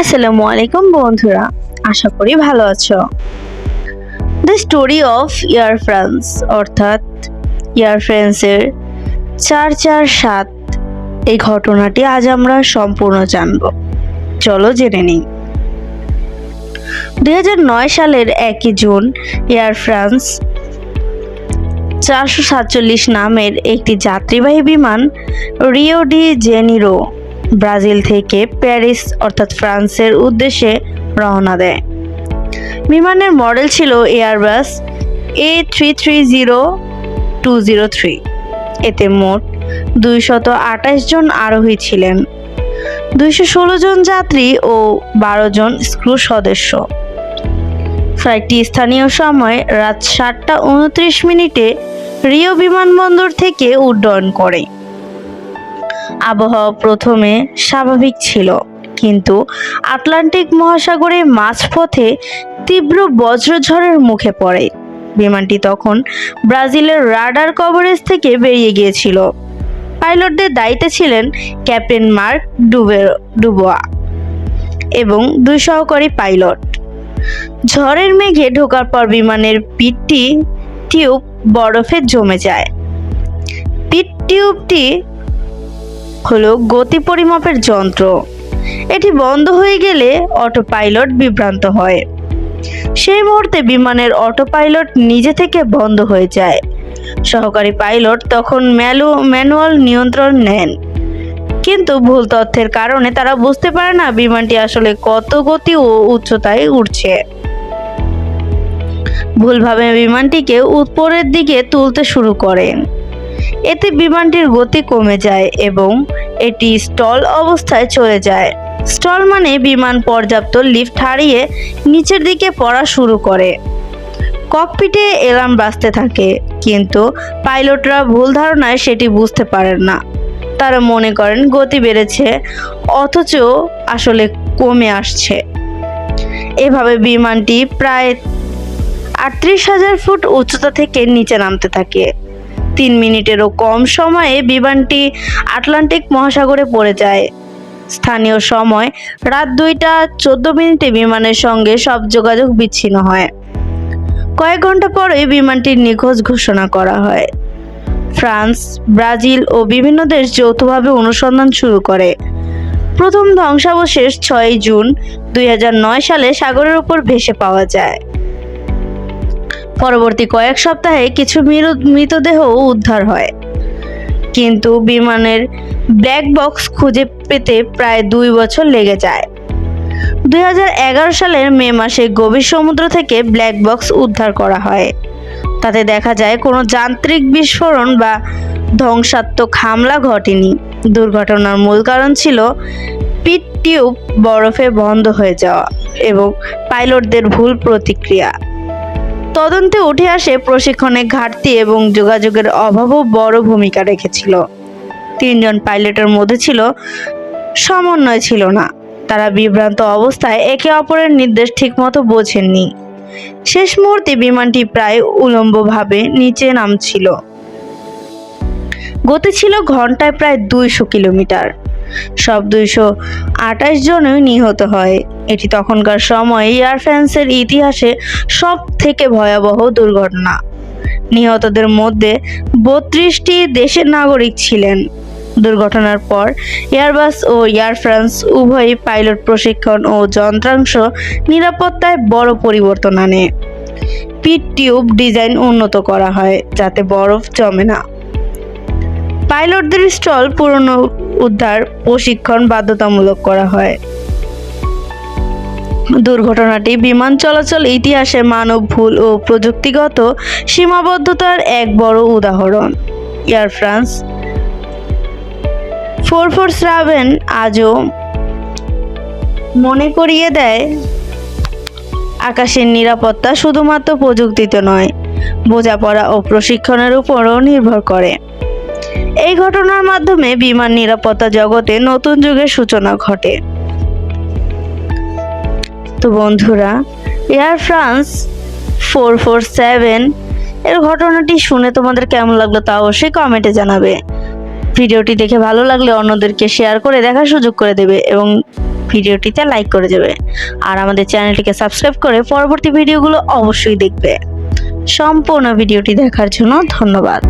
আসসালামু আলাইকুম বন্ধুরা, আশা করি ভালো আছো। The story of Air France অর্থাৎ ইয়ার ফ্রান্সের চার চার সাত, এই ঘটনাটি আজ আমরা সম্পূর্ণ জানব। চলো জেনে নিই। দুই হাজার নয় সালের একই জুন এয়ার ফ্রান্স চারশো সাতচল্লিশ নামের একটি যাত্রীবাহী বিমান রিও ডি জেনিরো ব্রাজিল থেকে প্যারিস, অর্থাৎ ফ্রান্সের উদ্দেশ্যে রওনা দেয়। বিমানের মডেল ছিল Airbus A three three zero two zero three এতে মোট দুইশত আঠাশ জন আরোহী ছিলেন, দুইশো ষোলো জন যাত্রী ও বারো জন স্ক্রু সদস্য। ফ্লাইটটি স্থানীয় সময় রাত সাতটা উনত্রিশ মিনিটে রিও বিমানবন্দর থেকে উড্ডয়ন করে। আবহাওয়া প্রথমে স্বাভাবিক ছিল, কিন্তু আটলান্টিক মহাসাগরে মাঝপথে তীব্র বজ্রঝড়ের মুখে পড়ে। বিমানটি তখন ব্রাজিলের রাডার কভারেজ থেকে বেরিয়ে গিয়েছিল। পাইলটদের দায়িত্বে ছিলেন ক্যাপ্টেন মার্ক ডুবে, ডুবোয়া এবং দুই সহকারী পাইলট। ঝড়ের মেঘে ঢোকার পর বিমানের পিটটি টিউব বরফে জমে যায়। পিট টিউবটি হলো গতি পরিমাপের যন্ত্র। এটি বন্ধ হয়ে গেলে অটো পাইলট বিভ্রান্ত হয়। সেই মুহূর্তে বিমানের অটো পাইলট নিজে থেকে বন্ধ হয়ে যায়। সহকারী পাইলট তখন ম্যালু, ম্যানুয়াল নিয়ন্ত্রণ নেন। কিন্তু ভুল তথ্যের কারণে তারা বুঝতে পারে না বিমানটি আসলে কত গতি ও উচ্চতায় উঠছে ভুলভাবে বিমানটিকে উপরের দিকে তুলতে শুরু করেন এতে বিমানটির গতি কমে যায় এবং এটি স্টল অবস্থায় চলে যায়। স্টল মানে বিমান পর্যাপ্ত লিফট হারিয়ে নিচের দিকে পড়া শুরু করে। ককপিটে এলার্ম বাজতে থাকে, কিন্তু পাইলটরা ভুল ধারণায় সেটি বুঝতে পারেন না। তারা মনে করেন গতি বেড়েছে, অথচ আসলে কমে আসছে। এভাবে বিমানটি প্রায় আটত্রিশ হাজার ফুট উচ্চতা থেকে নিচে নামতে থাকে। তিন মিনিটেরও কম সময়ে বিমানটি আটলান্টিক মহাসাগরে পড়ে যায়। স্থানীয় সময় রাত দুইটা চোদ্দ মিনিটে বিমানের সঙ্গে সব যোগাযোগ বিচ্ছিন্ন হয়। কয়েক ঘণ্টা পরে বিমানটির নিখোঁজ ঘোষণা করা হয়। ফ্রান্স, ব্রাজিল ও বিভিন্ন দেশ যৌথভাবে অনুসন্ধান শুরু করে। প্রথম ধ্বংসাবশেষ ছয় জুন দুই হাজার নয় সালে সাগরের উপর ভেসে পাওয়া যায়। পরবর্তী কয়েক সপ্তাহে কিছু মৃত- মৃতদেহ উদ্ধার হয়। কিন্তু বিমানের ব্ল্যাক বক্স খুঁজে পেতে প্রায় দুই বছর লেগে যায়। দু হাজার এগারো সালের মে মাসে গভীর সমুদ্র থেকে ব্ল্যাক বক্স উদ্ধার করা হয়। তাতে দেখা যায় কোনো যান্ত্রিক বিস্ফোরণ বা ধ্বংসাত্মক হামলা ঘটেনি। দুর্ঘটনার মূল কারণ ছিল পিট টিউব বরফে বন্ধ হয়ে যাওয়া এবং পাইলটদের ভুল প্রতিক্রিয়া। তদন্তে উঠে আসে প্রশিক্ষণের ঘাটতি এবং যোগাযোগের অভাবও বড় ভূমিকা রেখেছিল। তিনজন পাইলটের মধ্যে ছিল, সমন্বয় ছিল না। তারা বিভ্রান্ত অবস্থায় একে অপরের নির্দেশ ঠিকমতো বোঝেননি। শেষ মুহূর্তে বিমানটি প্রায় উলম্বভাবে নিচে নামছিল। গতি ছিল ঘন্টায় প্রায় দুইশো কিলোমিটার। সব দুইশো আঠাশ জনই নিহত হয়। এটি তখনকার সময় এয়ার ফ্রান্সের ইতিহাসে সব থেকে ভয়াবহ দুর্ঘটনা। নিহতদের মধ্যে বত্রিশটি দেশের নাগরিক ছিলেন। দুর্ঘটনার পর এয়ারবাস ও এয়ার ফ্রান্স উভয়ই পাইলট প্রশিক্ষণ ও যন্ত্রাংশ নিরাপত্তায় বড় পরিবর্তন আনে। পিট টিউব ডিজাইন উন্নত করা হয় যাতে বরফ জমে না। পাইলটদের স্টল পুরনো উদ্ধার প্রশিক্ষণ বাধ্যতামূলক করা হয়। দুর্ঘটনাটি বিমান চলাচল ইতিহাসে মানব ভুল ও প্রযুক্তিগত সীমাবদ্ধতার এক বড় উদাহরণ। Air France four four seven আজও মনে করিয়ে দেয়, আকাশের নিরাপত্তা শুধুমাত্র প্রযুক্তিতে নয়, বোঝাপড়া ও প্রশিক্ষণের উপরও নির্ভর করে। এই ঘটনার মাধ্যমে বিমান নিরাপত্তা জগতে নতুন যুগের সূচনা ঘটে। তো বন্ধুরা Air France four four seven এর ঘটনাটি শুনে তোমাদের কেমন লাগল তা অবশ্যই কমেন্টে জানাবে। ভিডিওটি দেখে ভালো লাগলে অন্যদেরকে শেয়ার করে দেখার সুযোগ করে দেবে এবং ভিডিওটিতে লাইক করে দেবে। আর আমাদের চ্যানেলটিকে সাবস্ক্রাইব করে পরবর্তী ভিডিওগুলো অবশ্যই দেখবে। সম্পূর্ণ ভিডিওটি দেখার জন্য ধন্যবাদ।